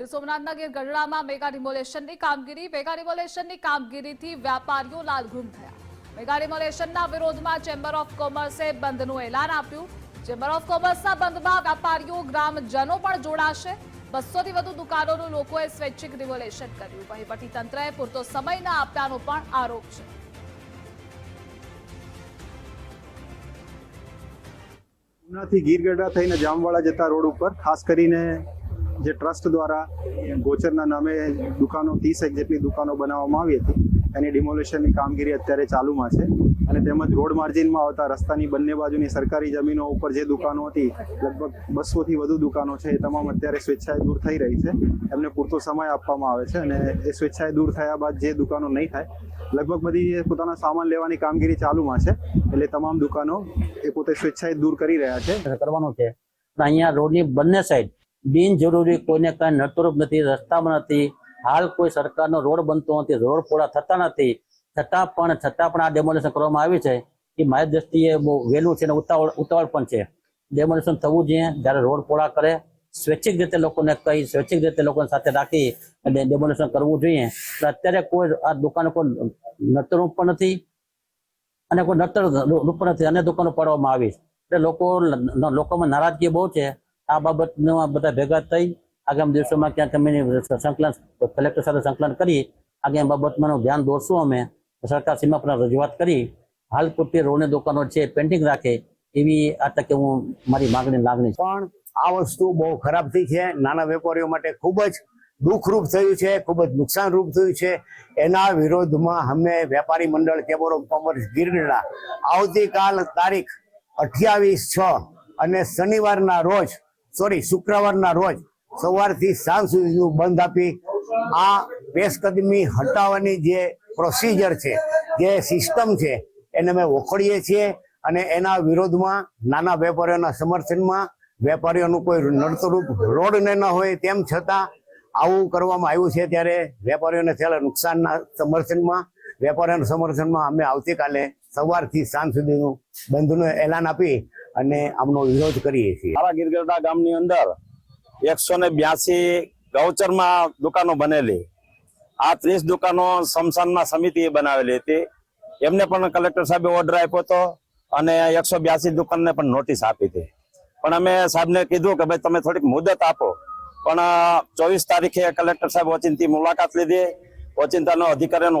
Gir ગઢડામાં mega ડિમોલેશનની કામગીરી, mega ડિમોલેશનની કામગીરીથી વેપારીઓ લાલઘુમ થયા. મેગા ડિમોલેશનના વિરોધમાં ચેમ્બર ઓફ કોમર્સે બંધનું એલાન આપ્યું. ચેમ્બર ઓફ કોમર્સના બંધમાં વેપારીઓ ગ્રામજનો પણ જોડાશે. બસોથી વધુ દુકાનોનું લોકોએ સ્વૈચ્છિક રિવોલ્યુશન કર્યું. વહીવટી તંત્રએ પૂરતો સમય ન આપ્યાનો પણ આરોપ છે. ઉનાથી ગીરગઢડા થઈને જામવાડા જતા રોડ ઉપર, ખાસ કરીને જે ટ્રસ્ટ દ્વારા ગોચરના નામે દુકાનો, ત્રીસ એક જેટલી દુકાનો બનાવવામાં આવી હતી, એની ડિમોલેશનની કામગીરી અત્યારે ચાલુમાં છે. અને તેમજ રોડ માર્જિનમાં આવતા રસ્તાની બંને બાજુની સરકારી જમીનો ઉપર જે દુકાનો હતી, લગભગ બસોથી વધુ દુકાનો છે, એ તમામ અત્યારે સ્વેચ્છાએ દૂર થઈ રહી છે. એમને પૂરતો સમય આપવામાં આવે છે અને એ સ્વેચ્છાએ દૂર થયા બાદ જે દુકાનો નહીં થાય, લગભગ બધી પોતાના સામાન લેવાની કામગીરી ચાલુમાં છે, એટલે તમામ દુકાનો એ પોતે સ્વેચ્છાએ દૂર કરી રહ્યા છે. કરવાનો છે. અહીંયા રોડની બંને સાઈડ બિનજરૂરી કોઈને કાંઈ નડતરૂપ નથી, રસ્તામાં નથી, હાલ કોઈ સરકારનો રોડ બનતો નથી, રોડ પૂરા થતા નથી. છતાં પણ છતાં પણ આ ડેમોલેશન કરવામાં આવી છે. એ મારી દ્રષ્ટિએ બહુ વહેલું છે અને ઉતાવળ ઉતાવળ પણ છે. ડેમોલેશન થવું જોઈએ, જ્યારે રોડ પોળા કરે, સ્વૈચ્છિક રીતે લોકોને કહી, સ્વૈચ્છિક રીતે લોકોને સાથે રાખી અને ડેમોલેશન કરવું જોઈએ. અત્યારે કોઈ આ દુકાનો કોઈ નડતરૂપ પણ નથી અને કોઈ નડતર રૂપ નથી. અને દુકાનો પાડવામાં આવી એટલે લોકો, લોકોમાં નારાજગી બહુ છે. આ બાબતમાં બધા ભેગા થઈ આગામી દિવસોમાં ક્યાંક અમે સંકલન, કલેક્ટર સાથે સંકલન કરી આગામી બાબતમાં ધ્યાન દોરશું અમે. સરકાર સીમા પર રજૂઆત કરી. હાલ પૂરતી રોડની દુકાનો છે પેન્ટિંગ રાખે એવી આ તકે હું મારી માગણી, લાગણી પણ આ વસ્તુ બહુ ખરાબ થઈ છે. નાના વેપારીઓ માટે ખૂબ જ દુઃખરૂપ થયું છે, ખૂબ જ નુકસાનરૂપ થયું છે. એના વિરોધમાં અમે વેપારી મંડળ ચેમ્બર ઓફ કોમર્સ ગીરગઢડા આવતીકાલ તારીખ અઠ્યાવીસ છ અને શનિવારના રોજ સોરી, શુક્રવારના રોજ સવારથી સાંજ સુધીનું બંધ આપી આ પેશકદમી હટાવવાની જે પ્રોસિજર છે, જે સિસ્ટમ છે, એને અમે વખોડીએ છીએ અને એના વિરોધમાં નાના વેપારીઓના સમર્થનમાં વેપારીઓનું કોઈ નડતરૂપ રોડ ને ન હોય તેમ છતાં આવું કરવામાં આવ્યું છે ત્યારે વેપારીઓને થયેલા નુકસાનના સમર્થનમાં, વેપારીઓના સમર્થનમાં અમે આવતીકાલે સવારથી સાંજ સુધીનું બંધનું એલાન આપી અને આમનો વિરોધ કરીએ છીએ. મારા ગીરગઢડા ગામની અંદર એકસો ને બ્યાસી ગૌચરમાં દુકાનો બનેલી. આ ત્રીસ દુકાનો સમસાનમાં સમિતિએ બનાવેલી હતી. એમને પણ કલેક્ટર સાહેબે ઓર્ડર આપ્યો હતો અને એકસો બ્યાસી દુકાનને પણ નોટિસ આપી હતી. પણ અમે સાહેબને કીધું કે ભાઈ, તમે થોડીક મુદત આપો. પણ ચોવીસ તારીખે કલેક્ટર સાહેબ ઓચિંતી મુલાકાત લીધી. ઓચિંતાનો અધિકારીનો